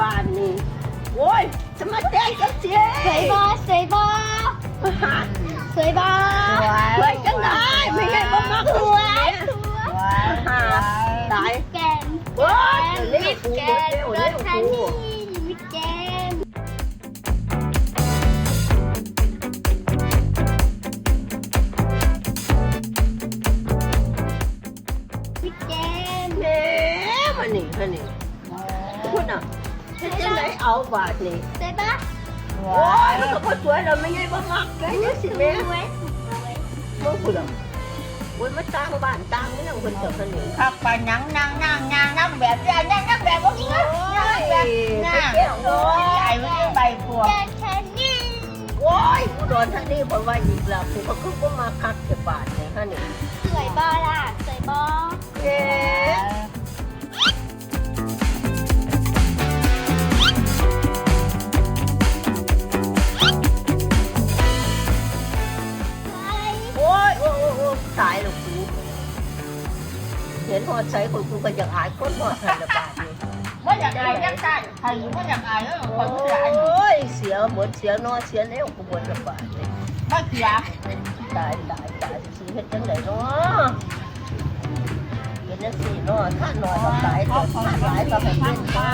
บานนี่โอ้ยจะมาแจ้งกับเจ๊สวยบอสวยบอสวยบอสวยจังได้ไม่ใช่บ่มักสสววยยสวยหาตายแกนเว้ยมิเร็วดกูแกเร็นวรเร็ถวคันกูนี้มิดแกนมิดแกนแหม่มันนี่มันนี่พูดน่ะฉัน จะไหนเอาบาทนี่สวยปะโอ้ยมันก็พอสวยแล้วไม่ใช่บ่มักไงนี่สิแม่สวยสวยมึงพูดอะโอ้ยมาตั้งบ้านตั้งไม่นั่งคนเดียวกันนี่ขับไปนั่งนั่งนั่งนั่งนั่งแบบนี้นั่งนั่งแบบว่านั่งนั่งแบบนั่งโอ้ยไอ้ไม่ได้ใบพวงแกนแคนนี่โอ้ยกูโดนท่านนี่บอกว่าอีกแล้วกูก็คือบ่มาคักเก็บบาท ห็นหอดใส่คนกูก็อยากอายคนหอดใส่ละบาดอยู่ไม่อยากอายยังได้ใครไม่อยากอายแล้วคนไม่อยากอายอ้ยเสียหมดเสียนอนเสียแล้วกูบ่ละบาดเลยไม่เสียตายตายตายสีเห็ดจังไดเนาะเฮ็นจังซี่เนาะถ้านอนก็ตายแต่ถ้าตายก็เป็นเป็นบ้า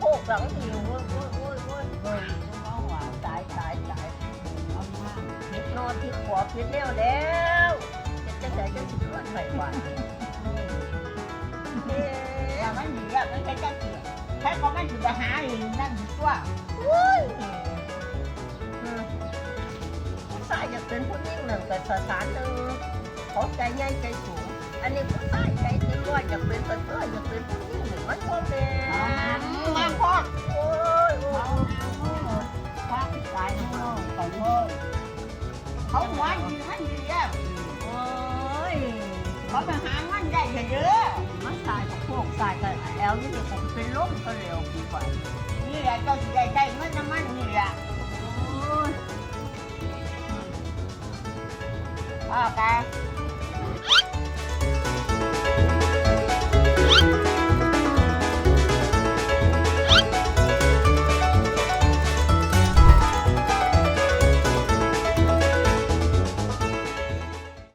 โพกหลังหิวโอ้ยโอ้ยโอ้ยโอ้ยโอ้ยหวานตายตายตายผิดโนอนผิดขวผิดเร็วแล้วจะจะจะสิบวันไหววันเฮ้อย่ามันหนีอะไม่ใช่จะเสียดแค่ก็ไม่ถึงจะหาเองนั่นดีกว่าชายจะเป็นผู้ยิ่งหนึ่งกับสถานหนึ่งเขาใจใหญ่ใจสูงอันนี้ผู้ชายใจเต็มร้อยจะเป็นเป็นเพื่อจะเป็นผู้ยิ่งหนึ่งมันก็เป็น เขาไปหามันได้เยอะมันตายกับพวกตายกับแอลนี่ผมเป็นล้มก็เร็วกว่านี่แหละเจ้าสิได้ได้เงินน้ำมันนี่แหละโอ้ยพ่อแก